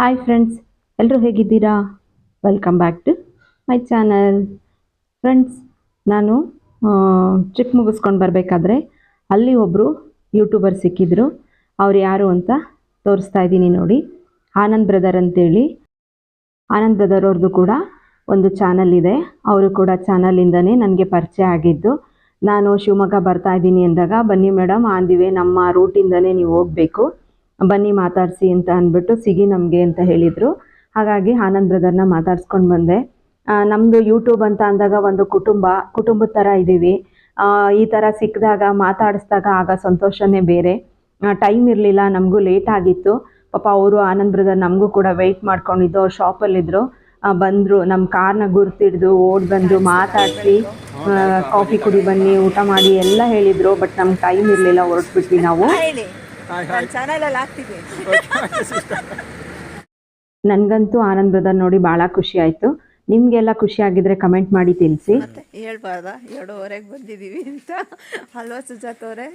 Hi friends ಎಲ್ಲರೂ ಹೇಗಿದ್ದೀರಾ? Welcome back to my channel friends ನಾನು ಟ್ರಿಪ್ ಮುಗಿಸ್ಕೊಂಡು ಬರಬೇಕಾದ್ರೆ ಅಲ್ಲಿ ಒಬ್ಬರು ಯೂಟ್ಯೂಬರ್ ಸಿಕ್ಕಿದ್ರು. ಅವ್ರು ಯಾರು ಅಂತ ತೋರಿಸ್ತಾ ಇದ್ದೀನಿ ನೋಡಿ. ಆನಂದ್ ಬ್ರದರ್ ಅಂತೇಳಿ. ಆನಂದ್ ಬ್ರದರ್ ಅವ್ರದ್ದು ಕೂಡ ಒಂದು ಚಾನಲ್ ಇದೆ. ಅವರು ಕೂಡ ಚಾನಲಿಂದನೇ ನನಗೆ ಪರಿಚಯ ಆಗಿದ್ದು. ನಾನು ಶಿವಮೊಗ್ಗ ಬರ್ತಾ ಇದ್ದೀನಿ ಅಂದಾಗ, ಬನ್ನಿ ಮೇಡಮ್ ಆಂದಿವೆ, ನಮ್ಮ ರೂಟಿಂದನೇ ನೀವು ಹೋಗಬೇಕು. ಬನ್ನಿ ಮಾತಾಡಿಸಿ ಅಂತ ಅಂದ್ಬಿಟ್ಟು ಸಿಗಿ ನಮಗೆ ಅಂತ ಹೇಳಿದರು. ಹಾಗಾಗಿ ಆನಂದ್ ಬ್ರದರ್ನ ಮಾತಾಡ್ಸ್ಕೊಂಡು ಬಂದೆ. ನಮ್ಮದು ಯೂಟ್ಯೂಬ್ ಅಂತ ಅಂದಾಗ ಒಂದು ಕುಟುಂಬ, ಕುಟುಂಬದ ಥರ ಇದ್ದೀವಿ. ಈ ಥರ ಸಿಕ್ಕಿದಾಗ, ಮಾತಾಡಿಸಿದಾಗ ಆಗ ಸಂತೋಷನೇ ಬೇರೆ. ಟೈಮ್ ಇರಲಿಲ್ಲ, ನಮಗೂ ಲೇಟ್ ಆಗಿತ್ತು. ಪಾಪ ಅವರು, ಆನಂದ್ ಬ್ರದರ್ ನಮಗೂ ಕೂಡ ವೆಯ್ಟ್ ಮಾಡ್ಕೊಂಡಿದ್ದು, ಅವ್ರು ಶಾಪಲ್ಲಿದ್ದರು ಬಂದರು ನಮ್ಮ ಕಾರ್ನ ಗುರ್ತಿಡ್ದು, ಓಡ್ ಬಂದು ಮಾತಾಡಿಸಿ ಕಾಫಿ ಕುಡಿ ಬನ್ನಿ, ಊಟ ಮಾಡಿ, ಎಲ್ಲ ಹೇಳಿದರು. ಬಟ್ ನಮ್ಗೆ ಟೈಮ್ ಇರಲಿಲ್ಲ, ಹೊರಟ್ಬಿಟ್ವಿ ನಾವು. ನನ್ನ ಚಾನಲಲ್ಲಿ ಹಾಕ್ತೀವಿ ನನಗಂತೂ ಆನಂದ್ ಬ್ರದರ್ ನೋಡಿ ಭಾಳ ಖುಷಿ ಆಯ್ತು. ನಿಮಗೆಲ್ಲ ಖುಷಿ ಆಗಿದ್ರೆ ಕಮೆಂಟ್ ಮಾಡಿ ತಿಳಿಸಿ. ಮತ್ತೆ ಹೇಳ್ಬಾರ್ದಾ? ಎರಡೂವರೆಗೆ ಬಂದಿದೀವಿ ಅಂತ. ಅಲ್ವಾ ಸುಜಾತ್ ಅವರೇ?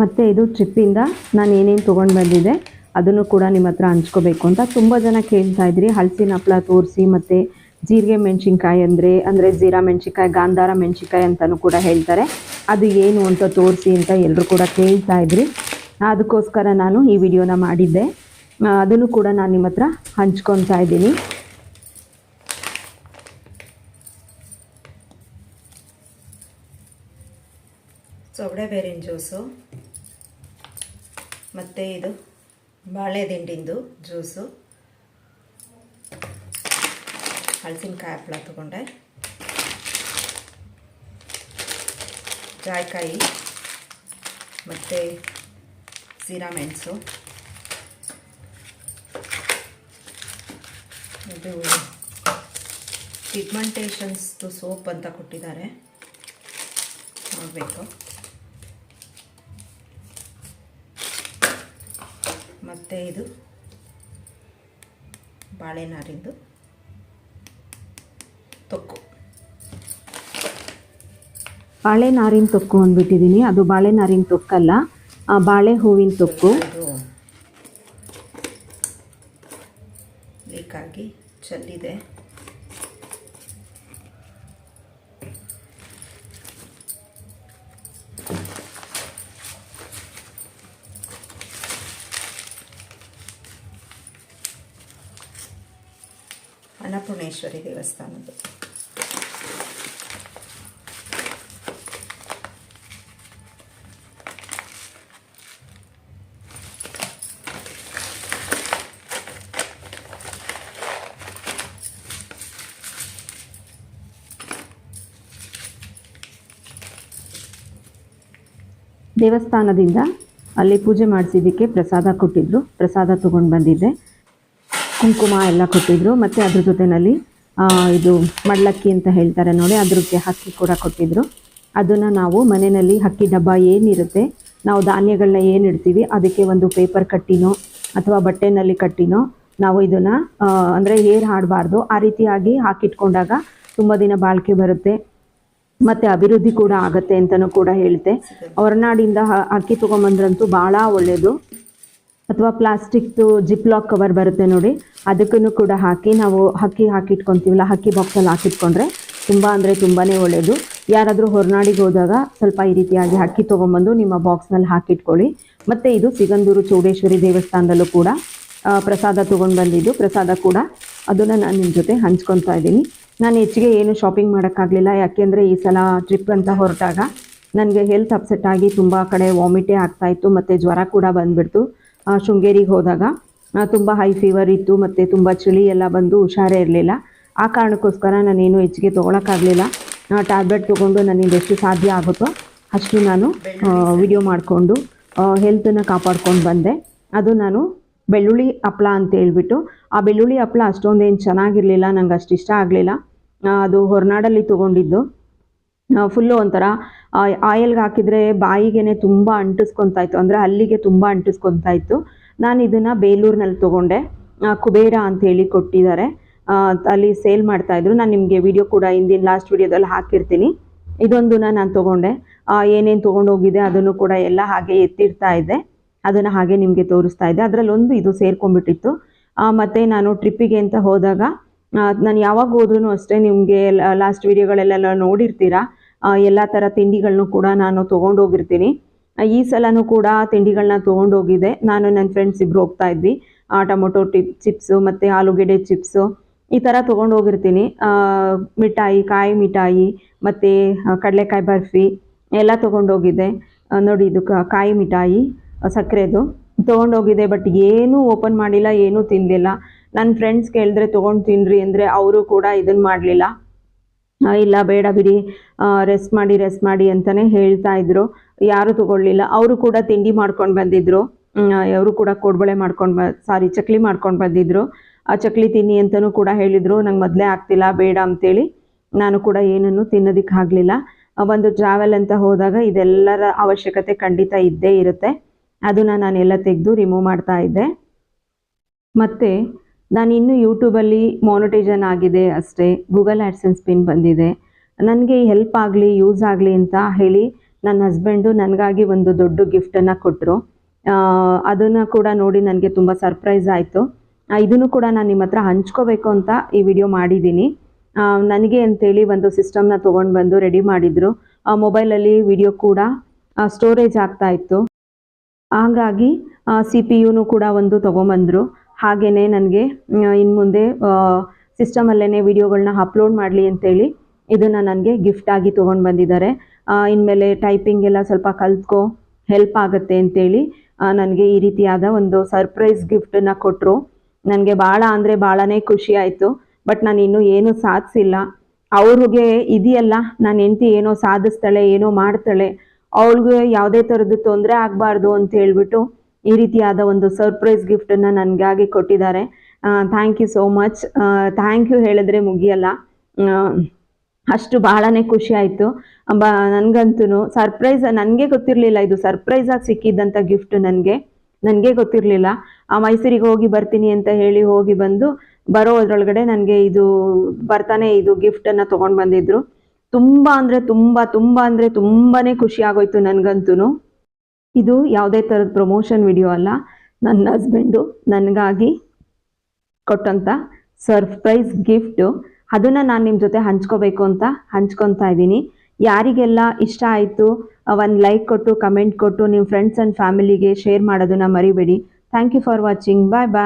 ಮತ್ತೆ ಇದು ಟ್ರಿಪ್ಪಿಂದ ನಾನು ಏನೇನು ತೊಗೊಂಡು ಬಂದಿದ್ದೆ ಅದನ್ನು ಕೂಡ ನಿಮ್ಮ ಹತ್ರ ಹಂಚ್ಕೋಬೇಕು ಅಂತ ತುಂಬ ಜನ ಕೇಳ್ತಾ ಇದ್ರಿ. ಹಲಸಿನ ಹಪ್ಪಳ ತೋರಿಸಿ ಮತ್ತು ಜೀರಿಗೆ ಮೆಣಸಿನ್ಕಾಯಿ ಅಂದರೆ ಅಂದರೆ ಜೀರಾ ಮೆಣಸಿನ್ಕಾಯಿ ಗಾಂಧಾರ ಮೆಣಸಿನ್ಕಾಯಿ ಅಂತಲೂ ಕೂಡ ಹೇಳ್ತಾರೆ. ಅದು ಏನು ಅಂತ ತೋರಿಸಿ ಅಂತ ಎಲ್ಲರೂ ಕೂಡ ಕೇಳ್ತಾ ಇದ್ರಿ. ಅದಕ್ಕೋಸ್ಕರ ನಾನು ಈ ವಿಡಿಯೋನ ಮಾಡಿದ್ದೆ. ಅದನ್ನು ಕೂಡ ನಾನು ನಿಮ್ಮ ಹತ್ರ ಹಂಚ್ಕೊತಾ ಇದ್ದೀನಿ. ಸೊಗಡೆ ಬೇರಿನ ಜ್ಯೂಸು. ಮತ್ತು ಇದು ಬಾಳೆ ದಿಂಡಿಂದು ಜ್ಯೂಸು. ಹಲಸಿನಕಾಯಿ ಹಪ್ಪಳ ತಗೊಂಡೆ. ಜಾಯ್ಕಾಯಿ ಮತ್ತು ಜೀರಾ ಮೆಣಸು. ಇದು ಪಿಗ್ಮೆಂಟೇಷನ್ಸ್ದು ಸೋಪ್ ಅಂತ ಕೊಟ್ಟಿದ್ದಾರೆ. ನೋಡಬೇಕು ಮತ್ತು ಇದು ಬಾಳೆನಾರಿಂದು ತೊಕ್ಕು. ಬಾಳೆ ನಾರಿನ ತೊಕ್ಕು ಅಂದ್ಬಿಟ್ಟಿದ್ದೀನಿ ಅದು ಬಾಳೆ ನಾರಿನ ತೊಕ್ಕಲ್ಲ ಬಾಳೆ ಹೂವಿನ ತೊಕ್ಕು. ಬೇಕಾಗಿ ಚೆಲ್ಲಿದೆ. ಅನ್ನಪೂರ್ಣೇಶ್ವರಿ ದೇವಸ್ಥಾನದ್ದು. ದೇವಸ್ಥಾನದಿಂದ ಅಲ್ಲಿ ಪೂಜೆ ಮಾಡಿಸಿದ್ದಕ್ಕೆ ಪ್ರಸಾದ ಕೊಟ್ಟಿದ್ರು. ಪ್ರಸಾದ ತೊಗೊಂಡು ಬಂದಿದ್ದೆ. ಕುಂಕುಮ ಎಲ್ಲ ಕೊಟ್ಟಿದ್ರು. ಮತ್ತು ಅದ್ರ ಜೊತೆಯಲ್ಲಿ ಇದು ಮಡ್ಲಕ್ಕಿ ಅಂತ ಹೇಳ್ತಾರೆ ನೋಡಿ ಅದಕ್ಕೆ ಹಕ್ಕಿ ಕೂಡ ಕೊಟ್ಟಿದ್ರು. ಅದನ್ನು ನಾವು ಮನೆಯಲ್ಲಿ ಹಕ್ಕಿ ಡಬ್ಬ ಏನಿರುತ್ತೆ, ನಾವು ಧಾನ್ಯಗಳನ್ನ ಏನು ಇಡ್ತೀವಿ, ಅದಕ್ಕೆ ಒಂದು ಪೇಪರ್ ಕಟ್ಟಿನೋ ಅಥವಾ ಬಟ್ಟೆನಲ್ಲಿ ಕಟ್ಟಿನೋ, ನಾವು ಇದನ್ನು ಅಂದರೆ ಏರ್ ಹಾಡಬಾರ್ದು. ಆ ರೀತಿಯಾಗಿ ಹಾಕಿಟ್ಕೊಂಡಾಗ ತುಂಬ ದಿನ ಬಾಳಿಕೆ ಬರುತ್ತೆ. ಮತ್ತು ಅಭಿವೃದ್ಧಿ ಕೂಡ ಆಗತ್ತೆ ಅಂತಲೂ ಕೂಡ ಹೇಳ್ತೆ. ಹೊರನಾಡಿಂದ ಅಕ್ಕಿ ತೊಗೊಂಬಂದ್ರಂತೂ ಭಾಳ ಒಳ್ಳೆಯದು ಅಥವಾ ಪ್ಲಾಸ್ಟಿಕ್ದು ಜಿಪ್ ಲಾಕ್ ಕವರ್ ಬರುತ್ತೆ ನೋಡಿ ಅದಕ್ಕೂ ಕೂಡ ಹಾಕಿ ನಾವು ಹಕ್ಕಿ ಹಾಕಿಟ್ಕೊತೀವಲ್ಲ ಹಕ್ಕಿ ಬಾಕ್ಸಲ್ಲಿ ಹಾಕಿಟ್ಕೊಂಡ್ರೆ ತುಂಬ ಅಂದರೆ ತುಂಬಾ ಒಳ್ಳೆಯದು ಯಾರಾದರೂ ಹೊರನಾಡಿಗೆ ಹೋದಾಗ ಸ್ವಲ್ಪ ಈ ರೀತಿಯಾಗಿ ಹಕ್ಕಿ ತೊಗೊಂಬಂದು ನಿಮ್ಮ ಬಾಕ್ಸ್ನಲ್ಲಿ ಹಾಕಿಟ್ಕೊಳ್ಳಿ. ಮತ್ತು ಇದು ಸಿಗಂದೂರು ಚೌಡೇಶ್ವರಿ ದೇವಸ್ಥಾನದಲ್ಲೂ ಕೂಡ ಪ್ರಸಾದ ತೊಗೊಂಡು ಬಂದಿದ್ದು, ಪ್ರಸಾದ ಕೂಡ ಅದನ್ನು ನಾನು ನಿಮ್ಮ ಜೊತೆ ಹಂಚ್ಕೊತಾ ಇದ್ದೀನಿ. ನಾನು ಹೆಚ್ಚಿಗೆ ಏನು ಶಾಪಿಂಗ್ ಮಾಡೋಕ್ಕಾಗಲಿಲ್ಲ. ಯಾಕೆಂದರೆ ಈ ಸಲ ಟ್ರಿಪ್ ಅಂತ ಹೊರಟಾಗ ನನಗೆ ಹೆಲ್ತ್ ಅಪ್ಸೆಟ್ ಆಗಿ ತುಂಬ ಕಡೆ ವಾಮಿಟೇ ಆಗ್ತಾಯಿತ್ತು ಮತ್ತು ಜ್ವರ ಕೂಡ ಬಂದುಬಿಡ್ತು. ಶೃಂಗೇರಿಗೆ ಹೋದಾಗ ತುಂಬ ಹೈ ಫೀವರ್ ಇತ್ತು, ಮತ್ತು ತುಂಬ ಚಳಿ ಎಲ್ಲ ಬಂದು ಹುಷಾರೇ ಇರಲಿಲ್ಲ. ಆ ಕಾರಣಕ್ಕೋಸ್ಕರ ನಾನೇನು ಹೆಚ್ಚಿಗೆ ತೊಗೊಳಕ್ಕಾಗಲಿಲ್ಲ. ಟ್ಯಾಬ್ಲೆಟ್ ತೊಗೊಂಡು ನನಗೆ ಎಷ್ಟು ಸಾಧ್ಯ ಆಗುತ್ತೋ ಅಷ್ಟು ನಾನು ವಿಡಿಯೋ ಮಾಡಿಕೊಂಡು ಹೆಲ್ತನ್ನು ಕಾಪಾಡ್ಕೊಂಡು ಬಂದೆ. ಅದು ನಾನು ಬೆಳ್ಳುಳ್ಳಿ ಹಪ್ಪಳ ಅಂತ ಹೇಳ್ಬಿಟ್ಟು ಆ ಬೆಳ್ಳುಳ್ಳಿ ಹಪ್ಪಳ ಅಷ್ಟೊಂದೇನು ಚೆನ್ನಾಗಿರಲಿಲ್ಲ ನಂಗೆ ಅಷ್ಟು ಇಷ್ಟ ಆಗಲಿಲ್ಲ. ಅದು ಹೊರನಾಡಲ್ಲಿ ತೊಗೊಂಡಿದ್ದು. ಫುಲ್ಲು ಒಂಥರ ಆಯಿಲ್ಗೆ ಹಾಕಿದರೆ ಬಾಯಿಗೆ ತುಂಬ ಅಂಟಿಸ್ಕೊತಾ ಇತ್ತು ಅಂದರೆ ಅಲ್ಲಿಗೆ ತುಂಬ ಅಂಟಿಸ್ಕೊತಾ ಇತ್ತು ನಾನು ಇದನ್ನು ಬೇಲೂರಿನಲ್ಲಿ ತೊಗೊಂಡೆ. ಕುಬೇರ ಅಂತ ಹೇಳಿ ಕೊಟ್ಟಿದ್ದಾರೆ. ಅಲ್ಲಿ ಸೇಲ್ ಮಾಡ್ತಾಯಿದ್ರು ನಾನು ನಿಮಗೆ ವಿಡಿಯೋ ಕೂಡ ಹಿಂದಿನ ಲಾಸ್ಟ್ ವಿಡಿಯೋದಲ್ಲಿ ಹಾಕಿರ್ತೀನಿ. ಇದೊಂದನ್ನ ನಾನು ತೊಗೊಂಡೆ. ಏನೇನು ತೊಗೊಂಡೋಗಿದೆ ಅದನ್ನು ಕೂಡ ಎಲ್ಲ ಹಾಗೆ ಎತ್ತಿಡ್ತಾ ಇದ್ದೆ. ಅದನ್ನು ಹಾಗೆ ನಿಮಗೆ ತೋರಿಸ್ತಾ ಇದ್ದೆ. ಅದರಲ್ಲೊಂದು ಇದು ಸೇರ್ಕೊಂಡ್ಬಿಟ್ಟಿತ್ತು. ಮತ್ತೆ ನಾನು ಟ್ರಿಪ್ಪಿಗೆ ಅಂತ ಹೋದಾಗ ನಾನು ಯಾವಾಗ ಹೋದ್ರೂ ಅಷ್ಟೇ ನಿಮಗೆ ಲಾಸ್ಟ್ ವಿಡಿಯೋಗಳೆಲ್ಲ ನೋಡಿರ್ತೀರಾ? ಎಲ್ಲ ಥರ ತಿಂಡಿಗಳನ್ನೂ ಕೂಡ ನಾನು ತೊಗೊಂಡೋಗಿರ್ತೀನಿ. ಈ ಸಲನೂ ಕೂಡ ತಿಂಡಿಗಳನ್ನ ತೊಗೊಂಡೋಗಿದ್ದೆ ನಾನು ನನ್ನ ಫ್ರೆಂಡ್ಸ್ ಇಬ್ಬರು ಹೋಗ್ತಾ ಇದ್ವಿ. ಟೊಮೊಟೊ ಟಿಪ್ ಚಿಪ್ಸು ಮತ್ತು ಆಲೂಗೆಡ್ಡೆ ಚಿಪ್ಸು ಈ ಥರ ತೊಗೊಂಡೋಗಿರ್ತೀನಿ. ಮಿಠಾಯಿ, ಕಾಯಿ ಮಿಠಾಯಿ ಮತ್ತು ಕಡಲೆಕಾಯಿ ಬರ್ಫಿ ಎಲ್ಲ ತೊಗೊಂಡೋಗಿದ್ದೆ ನೋಡಿ ಇದು ಕಾಯಿ ಮಿಠಾಯಿ ಸಕ್ಕರೆದು. ತೊಗೊಂಡೋಗಿದ್ದೆ ಬಟ್ ಏನೂ ಓಪನ್ ಮಾಡಿಲ್ಲ, ಏನೂ ತಿಂದಿಲ್ಲ. ನನ್ನ ಫ್ರೆಂಡ್ಸ್ ಕೇಳಿದ್ರೆ ತೊಗೊಂಡು ತಿನ್ನಿರಿ ಅಂದರೆ ಅವರು ಕೂಡ ಇದನ್ನು ಮಾಡಲಿಲ್ಲ. ಇಲ್ಲ, ಬೇಡ ಬಿಡಿ. ರೆಸ್ಟ್ ಮಾಡಿ ರೆಸ್ಟ್ ಮಾಡಿ ಅಂತಲೇ ಹೇಳ್ತಾ ಇದ್ರು. ಯಾರೂ ತಗೊಳ್ಳಿಲ್ಲ. ಅವರು ಕೂಡ ತಿಂಡಿ ಮಾಡ್ಕೊಂಡು ಬಂದಿದ್ರು. ಅವರು ಕೂಡ ಕೋಡ್ಬಳೆ ಮಾಡ್ಕೊಂಡು ಬ ಸಾರಿ ಚಕ್ಲಿ ಮಾಡ್ಕೊಂಡು ಬಂದಿದ್ರು. ಆ, ಚಕ್ಲಿ ತಿನ್ನಿ ಅಂತಲೂ ಕೂಡ ಹೇಳಿದರು. ನಂಗೆ ಮೊದಲೇ ಆಗ್ತಿಲ್ಲ, ಬೇಡ ಅಂತೇಳಿ. ನಾನು ಕೂಡ ಏನನ್ನು ತಿನ್ನೋದಕ್ಕಾಗಲಿಲ್ಲ. ಒಂದು ಟ್ರಾವೆಲ್ ಅಂತ ಹೋದಾಗ ಇದೆಲ್ಲರ ಅವಶ್ಯಕತೆ ಖಂಡಿತ ಇದ್ದೇ ಇರುತ್ತೆ. ಅದನ್ನು ನಾನೆಲ್ಲ ತೆಗೆದು ರಿಮೂವ್ ಮಾಡ್ತಾ ಇದ್ದೆ. ಮತ್ತು ನಾನು ಇನ್ನೂ ಯೂಟ್ಯೂಬಲ್ಲಿ ಮೋನಿಟೈಜನ್ ಆಗಿದೆ ಅಷ್ಟೇ. ಗೂಗಲ್ ಆ್ಯಡ್ಸೆನ್ಸ್ ಪಿನ್ ಬಂದಿದೆ. ನನಗೆ ಹೆಲ್ಪ್ ಆಗಲಿ ಯೂಸ್ ಆಗಲಿ ಅಂತ ಹೇಳಿ ನನ್ನ ಹಸ್ಬೆಂಡು ನನಗಾಗಿ ಒಂದು ದೊಡ್ಡ ಗಿಫ್ಟನ್ನು ಕೊಟ್ಟರು ಅದನ್ನು ಕೂಡ ನೋಡಿ ನನಗೆ ತುಂಬ ಸರ್ಪ್ರೈಸ್ ಆಯಿತು. ಇದನ್ನು ಕೂಡ ನಾನು ನಿಮ್ಮ ಹತ್ರ ಹಂಚ್ಕೋಬೇಕು ಅಂತ ಈ ವಿಡಿಯೋ ಮಾಡಿದ್ದೀನಿ. ನನಗೆ ಅಂತೇಳಿ ಒಂದು ಸಿಸ್ಟಮ್ನ ತೊಗೊಂಡು ಬಂದು ರೆಡಿ ಮಾಡಿದರು. ಮೊಬೈಲಲ್ಲಿ ವಿಡಿಯೋ ಕೂಡ ಸ್ಟೋರೇಜ್ ಆಗ್ತಾ ಇತ್ತು. ಹಾಗಾಗಿ ಸಿ ಪಿ ಯುನು ಕೂಡ ಒಂದು ತೊಗೊಂಬಂದರು. ಹಾಗೆಯೇ ನನಗೆ ಇನ್ನು ಮುಂದೆ ಸಿಸ್ಟಮಲ್ಲೇ ವಿಡಿಯೋಗಳನ್ನ ಅಪ್ಲೋಡ್ ಮಾಡಲಿ ಅಂತೇಳಿ ಇದನ್ನು ನನಗೆ ಗಿಫ್ಟಾಗಿ ತೊಗೊಂಡು ಬಂದಿದ್ದಾರೆ ಇನ್ಮೇಲೆ ಟೈಪಿಂಗ್ ಎಲ್ಲ ಸ್ವಲ್ಪ ಕಲ್ತ್ಕೊ ಹೆಲ್ಪ್ ಆಗುತ್ತೆ ಅಂತೇಳಿ ನನಗೆ ಈ ರೀತಿಯಾದ ಒಂದು ಸರ್ಪ್ರೈಸ್ ಗಿಫ್ಟನ್ನು ಕೊಟ್ಟರು ನನಗೆ ಭಾಳ ಅಂದರೆ ಭಾಳನೇ ಖುಷಿ ಆಯಿತು. ಬಟ್ ನಾನು ಇನ್ನೂ ಏನೂ ಸಾಧಿಸಿಲ್ಲ. ಅವ್ರಿಗೆ ಇದೆಯಲ್ಲ, ನಾನು ಹೆಂಡತಿ ಏನೋ ಸಾಧಿಸ್ತಾಳೆ, ಏನೋ ಮಾಡ್ತಾಳೆ ಅವಳಿಗೆ ಯಾವುದೇ ಥರದ್ದು ತೊಂದರೆ ಆಗಬಾರ್ದು ಅಂತ ಹೇಳ್ಬಿಟ್ಟು ಈ ರೀತಿಯಾದ ಒಂದು ಸರ್ಪ್ರೈಸ್ ಗಿಫ್ಟನ್ನು ನನಗಾಗಿ ಕೊಟ್ಟಿದ್ದಾರೆ. Thank you so much thank you ಹೇಳಿದ್ರೆ ಮುಗಿಯಲ್ಲ. ಅಷ್ಟು ಬಹಳನೇ ಖುಷಿ ಆಯಿತು. ಬ ನನಗಂತೂ ಸರ್ಪ್ರೈಸ್ ನನಗೆ ಗೊತ್ತಿರಲಿಲ್ಲ ಇದು ಸರ್ಪ್ರೈಸಾಗಿ ಸಿಕ್ಕಿದ್ದಂಥ ಗಿಫ್ಟ್ ನನಗೆ. ನನಗೆ ಗೊತ್ತಿರಲಿಲ್ಲ. ಆ, ಮೈಸೂರಿಗೆ ಹೋಗಿ ಬರ್ತೀನಿ ಅಂತ ಹೇಳಿ ಹೋಗಿ ಬಂದು ಬರೋ ಅದರೊಳಗಡೆ ನನಗೆ ಇದು ಬರ್ತಾನೆ ಇದು ಗಿಫ್ಟನ್ನು ತೊಗೊಂಡು ಬಂದಿದ್ರು. ತುಂಬ ಅಂದರೆ ತುಂಬ ತುಂಬ ಅಂದರೆ ತುಂಬಾ ಖುಷಿ ಆಗೋಯ್ತು ನನಗಂತೂ ಇದು ಯಾವುದೇ ಥರದ ಪ್ರಮೋಷನ್ ವಿಡಿಯೋ ಅಲ್ಲ ನನ್ನ ಹಸ್ಬೆಂಡು ನನಗಾಗಿ ಕೊಟ್ಟಂಥ ಸರ್ಪ್ರೈಸ್ ಗಿಫ್ಟು ಅದನ್ನು ನಾನು ನಿಮ್ಮ ಜೊತೆ ಹಂಚ್ಕೋಬೇಕು ಅಂತ ಹಂಚ್ಕೊತಾ ಇದ್ದೀನಿ. ಯಾರಿಗೆಲ್ಲ ಇಷ್ಟ ಆಯಿತು ಒಂದು ಲೈಕ್ ಕೊಟ್ಟು ಕಮೆಂಟ್ ಕೊಟ್ಟು ನಿಮ್ಮ ಫ್ರೆಂಡ್ಸ್ ಆ್ಯಂಡ್ ಫ್ಯಾಮಿಲಿಗೆ ಶೇರ್ ಮಾಡೋದನ್ನ ಮರಿಬೇಡಿ. Thank you for watching bye bye